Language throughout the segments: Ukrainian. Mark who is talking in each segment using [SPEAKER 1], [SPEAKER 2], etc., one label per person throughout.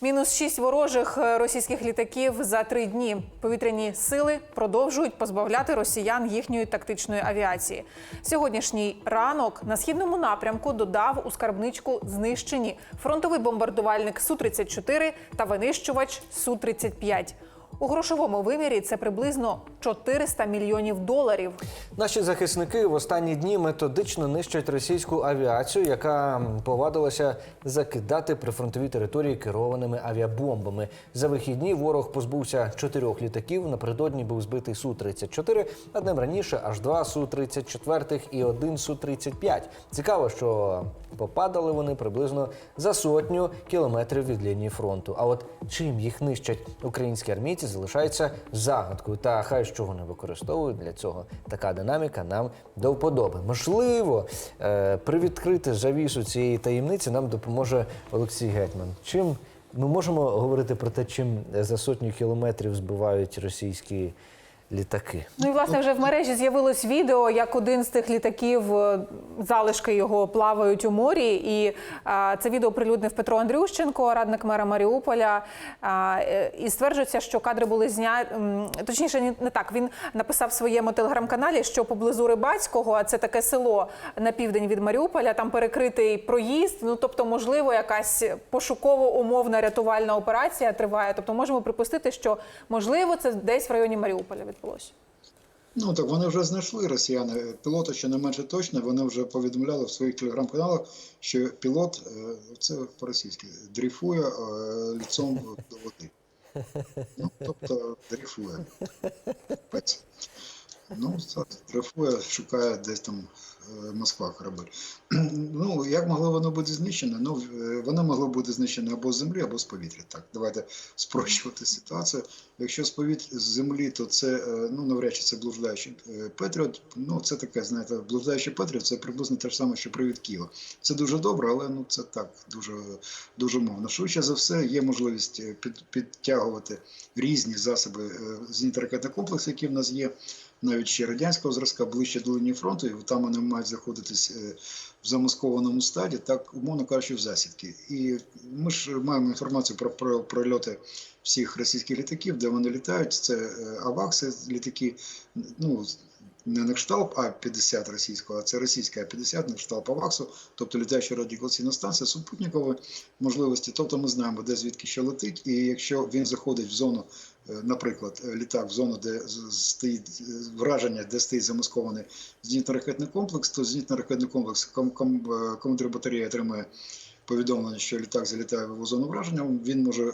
[SPEAKER 1] Мінус шість ворожих е, російських літаків за три дні. Повітряні сили продовжують позбавляти росіян їхньої тактичної авіації. Сьогоднішній ранок на східному напрямку додав у скарбничку знищені фронтовий бомбардувальник су 34 та винищувач су 35 У грошовому вимірі це приблизно 400 мільйонів доларів.
[SPEAKER 2] Наші захисники в останні дні методично нищать російську авіацію, яка повадилася закидати прифронтові території керованими авіабомбами. За вихідні ворог позбувся чотирьох літаків. Напередодні був збитий су 34 а днем раніше аж два су 34 і один су 35 Цікаво, що попадали вони приблизно за сотню кілометрів від лінії фронту. А от чим їх нищать українські армійці, залишається загадкою. Та хай що вони використовують для цього. Така динаміка нам до вподоби. Можливо, е, привідкрити завісу цієї таємниці нам допоможе Олексій Гетьман. Чим ми можемо говорити про те, чим за сотню кілометрів збивають російські літаки?
[SPEAKER 1] Ну і власне вже в мережі з'явилось відео, як один з тих літаків, е, залишки його плавають у морі. І а, це відео прилюднив Петро Андрющенко, радник мера Маріуполя. А, е, і стверджується, що кадри були зняті. Точніше, ні- не так. Він написав в своєму телеграм-каналі, що поблизу Рибацького, а це таке село на південь від Маріуполя, там перекритий проїзд. Ну тобто, можливо, якась пошуково-умовна рятувальна операція триває. Тобто, можемо припустити, що можливо це десь в районі Маріуполя відбулося.
[SPEAKER 3] Ну так вони вже знайшли росіяни. Пілота ще не менше точно. Вони вже повідомляли в своїх телеграм-каналах, що пілот е, це по-російськи дріфує е, ліцом до води. Ну, тобто дрейфує. Ну, так, дрейфує, шукає десь там е, Москва корабель. Ну, як могло воно бути знищене? Ну, е, воно могло бути знищене або з землі, або з повітря. Так, давайте спрощувати ситуацію. Якщо з повітря з землі, то це е, ну навряд чи це блуждаючий Петріот. Ну це таке, знаєте, блуждаючий Петріот це приблизно те ж саме, що привід Києва. Це дуже добре, але ну це так дуже дуже мовно. Швидше за все, є можливість під, підтягувати різні засоби е, зенітно-ракетних комплексів, які в нас є. Навіть ще радянського зразка ближче до лінії фронту, і там вони мають знаходитись е, в замаскованому стаді, так умовно кажучи, в засідки. І ми ж маємо інформацію про, про прольоти всіх російських літаків, де вони літають. Це е, авакси, літаки, ну не на кшталт А-50 російського, а це російська А-50, на кшталт аваксу, тобто літаюча радіолокаційна станція, супутникові можливості. Тобто ми знаємо, де звідки що летить, і якщо він заходить в зону, наприклад, е, літак в зону, де стоїть е, враження, де стоїть замаскований зенітно-ракетний комплекс, то зенітно-ракетний комплекс ком, ком, е, командир батареї отримує повідомлення, що літак залітає в зону враження, він може е,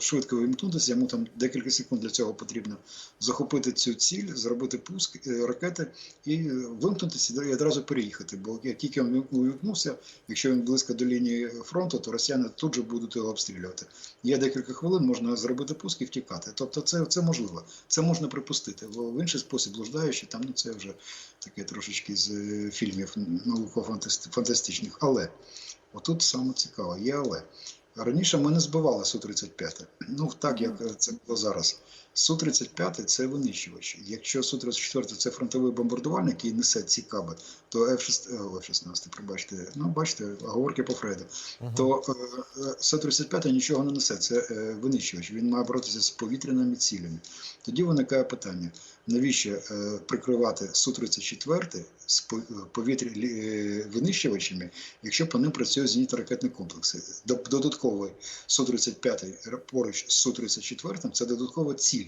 [SPEAKER 3] швидко вимкнутися, йому там декілька секунд для цього потрібно захопити цю ціль, зробити пуск е, ракети і е, вимкнутися і одразу переїхати. Бо як тільки він вимкнувся, якщо він близько до лінії фронту, то росіяни тут же будуть його обстрілювати. Є декілька хвилин, можна зробити пуск і втікати. Тобто, це, це можливо, це можна припустити. Бо в інший спосіб блуждаючи, там ну це вже таке трошечки з е, фільмів науково-фантастичних. Але Отут саме цікаво, є але. Раніше ми не збивали Су-35. Ну, так як це було зараз. Су-35 це винищувач. Якщо Су-34 це фронтовий бомбардувальник, який несе ці каби, то F-16, е, F-16, пробачте, ну бачите, оговорки по Фреду, то е, е, Су-35 нічого не несе, це е, винищувач. Він має боротися з повітряними цілями. Тоді виникає питання, навіщо е, прикривати Су-34 з е, повітря е, винищувачами, якщо по ним працюють зенітно-ракетні комплекси. До- Додатковий Су-35 поруч з Су-34 це додаткова ціль.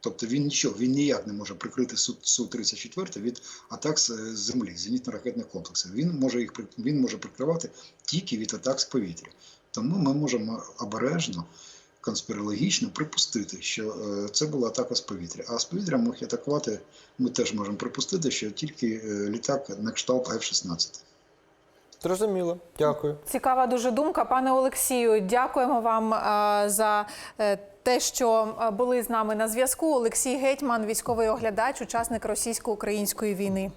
[SPEAKER 3] Тобто він нічого, він ніяк не може прикрити Су- Су-34 від атак з землі, зенітно-ракетних комплексів. Він може їх він може прикривати тільки від атак з повітря. Тому ми можемо обережно, конспірологічно припустити, що е, це була атака з повітря. А з повітря мог атакувати, ми теж можемо припустити, що тільки е, літак на кшталт F-16.
[SPEAKER 2] Зрозуміло, дякую.
[SPEAKER 1] Цікава дуже думка, пане Олексію. Дякуємо вам е, за е, те, що були з нами на зв'язку. Олексій Гетьман, військовий оглядач, учасник російсько-української війни.